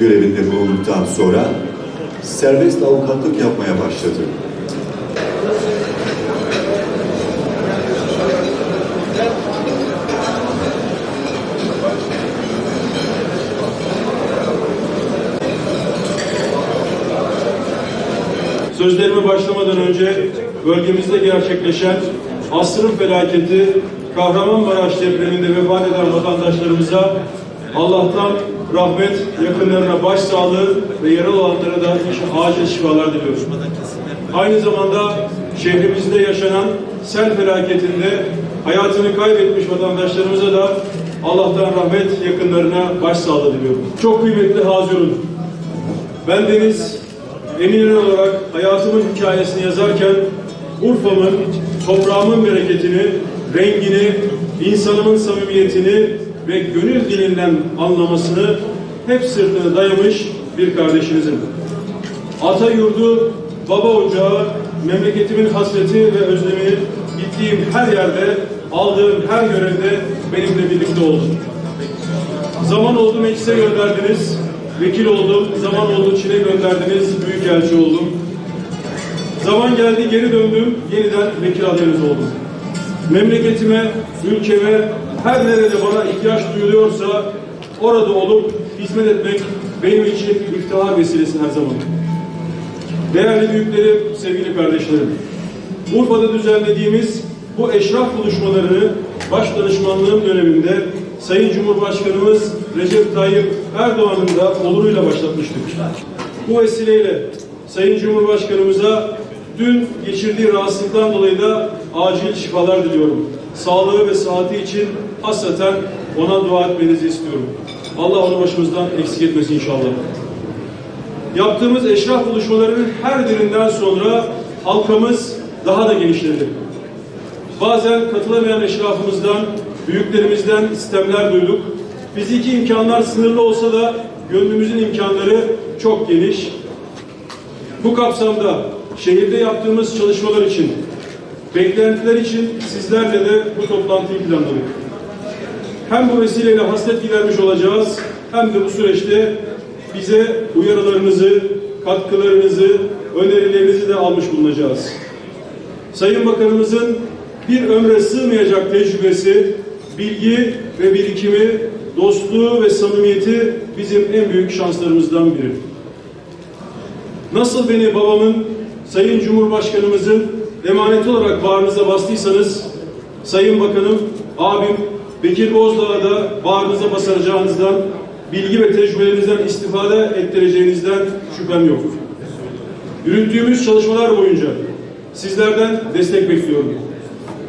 Görevinde bulunduktan sonra serbest avukatlık yapmaya başladı. Sözlerime başlamadan önce bölgemizde gerçekleşen asrın felaketi Kahramanmaraş depreminde vefat eden vatandaşlarımıza Allah'tan rahmet, yakınlarına başsağlığı ve yaralı olanlara da acil şifalar diliyorum. Aynı zamanda şehrimizde yaşanan sel felaketinde hayatını kaybetmiş vatandaşlarımıza da Allah'tan rahmet, yakınlarına başsağlığı diliyorum. Çok kıymetli Hazirun, ben Deniz Eminönü olarak hayatımın hikayesini yazarken Urfa'mın, toprağımın bereketini, rengini, insanımın samimiyetini ve gönül dilinden anlamasını hep sırtına dayamış bir kardeşinizim. Ata yurdu, baba ocağı, memleketimin hasreti ve özlemi gittiğim her yerde, aldığım her görevde benimle birlikte oldu. Zaman oldu meclise gönderdiniz, vekil oldum, zaman oldu Çin'e gönderdiniz, büyükelçi oldum. Zaman geldi geri döndüm, yeniden vekil adayınız oldum. Memleketime, ülkeme, her nerede bana ihtiyaç duyuluyorsa orada olup hizmet etmek benim için iftihar vesilesi her zaman. Değerli büyüklerim, sevgili kardeşlerim, Urfa'da düzenlediğimiz bu eşraf buluşmalarını baş danışmanlığım döneminde Sayın Cumhurbaşkanımız Recep Tayyip Erdoğan'ın da oluruyla başlatmıştık. Bu vesileyle Sayın Cumhurbaşkanımıza dün geçirdiği rahatsızlıktan dolayı da acil şifalar diliyorum. Sağlığı ve sıhhati için hasreten ona dua etmenizi istiyorum. Allah onu başımızdan eksik etmesin inşallah. Yaptığımız eşraf buluşmalarının her birinden sonra halkamız daha da genişledi. Bazen katılamayan eşrafımızdan, büyüklerimizden istemler duyduk. Fiziki imkanlar sınırlı olsa da gönlümüzün imkanları çok geniş. Bu kapsamda şehirde yaptığımız çalışmalar için, beklentiler için sizlerle de bu toplantıyı planladık. Hem bu vesileyle hasret gidermiş olacağız, hem de bu süreçte bize uyarılarınızı, katkılarınızı, önerilerinizi de almış bulunacağız. Sayın Bakanımızın bir ömre sığmayacak tecrübesi, bilgi ve birikimi, dostluğu ve samimiyeti bizim en büyük şanslarımızdan biri. Nasıl beni babamın, Sayın Cumhurbaşkanımızın emaneti olarak bağrınıza bastıysanız, Sayın Bakanım, abim Bekir Bozdağ'a da bağrınıza basacağınızdan, bilgi ve tecrübelerinizden istifade ettireceğinizden şüphem yok. Yürüttüğümüz çalışmalar boyunca sizlerden destek bekliyorum.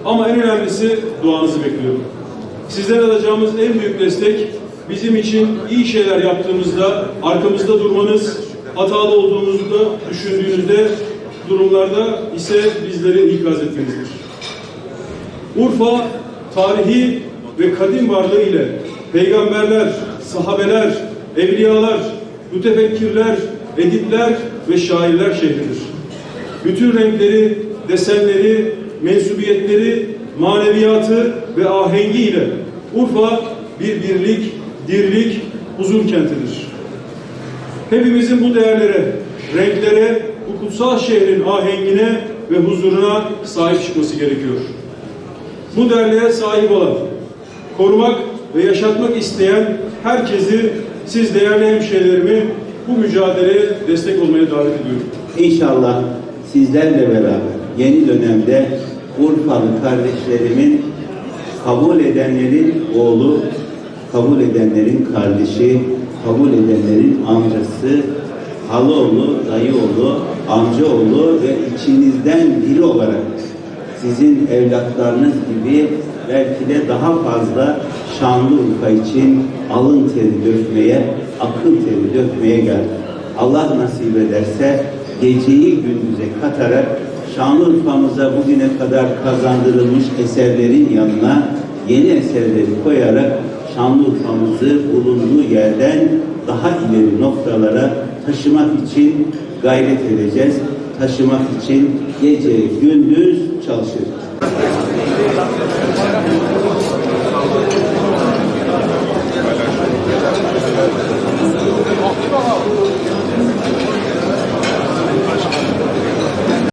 Ama en önemlisi duanızı bekliyorum. Sizden alacağımız en büyük destek bizim için iyi şeyler yaptığımızda arkamızda durmanız, hatalı olduğumuzu da düşündüğünüzde durumlarda ise bizleri ikaz etmenizdir. Urfa tarihi ve kadim varlığı ile peygamberler, sahabeler, evliyalar, mütefekkirler, edipler ve şairler şehridir. Bütün renkleri, desenleri, mensubiyetleri, maneviyatı ve ahengiyle Urfa bir birlik, dirlik, huzur kentidir. Hepimizin bu değerlere, renklere, bu kutsal şehrin ahengine ve huzuruna sahip çıkması gerekiyor. Bu değerlere sahip olan, korumak ve yaşatmak isteyen herkesi siz değerli hemşehrilerimi bu mücadeleye destek olmaya davet ediyorum. İnşallah sizlerle beraber yeni dönemde Urfalı kardeşlerimin kabul edenlerin oğlu, kabul edenlerin kardeşi, kabul edenlerin amcası, halaoğlu, dayıoğlu, amcaoğlu ve içinizden biri olarak sizin evlatlarınız gibi belki de daha fazla Şanlıurfa için alın teri dökmeye, akıl teri dökmeye geldim. Allah nasip ederse geceyi gündüze katarak Şanlıurfa'mıza bugüne kadar kazandırılmış eserlerin yanına yeni eserleri koyarak Şanlıurfa'mızı bulunduğu yerden daha ileri noktalara taşımak için gayret edeceğiz. Taşımak için gece gündüz çalışacağız.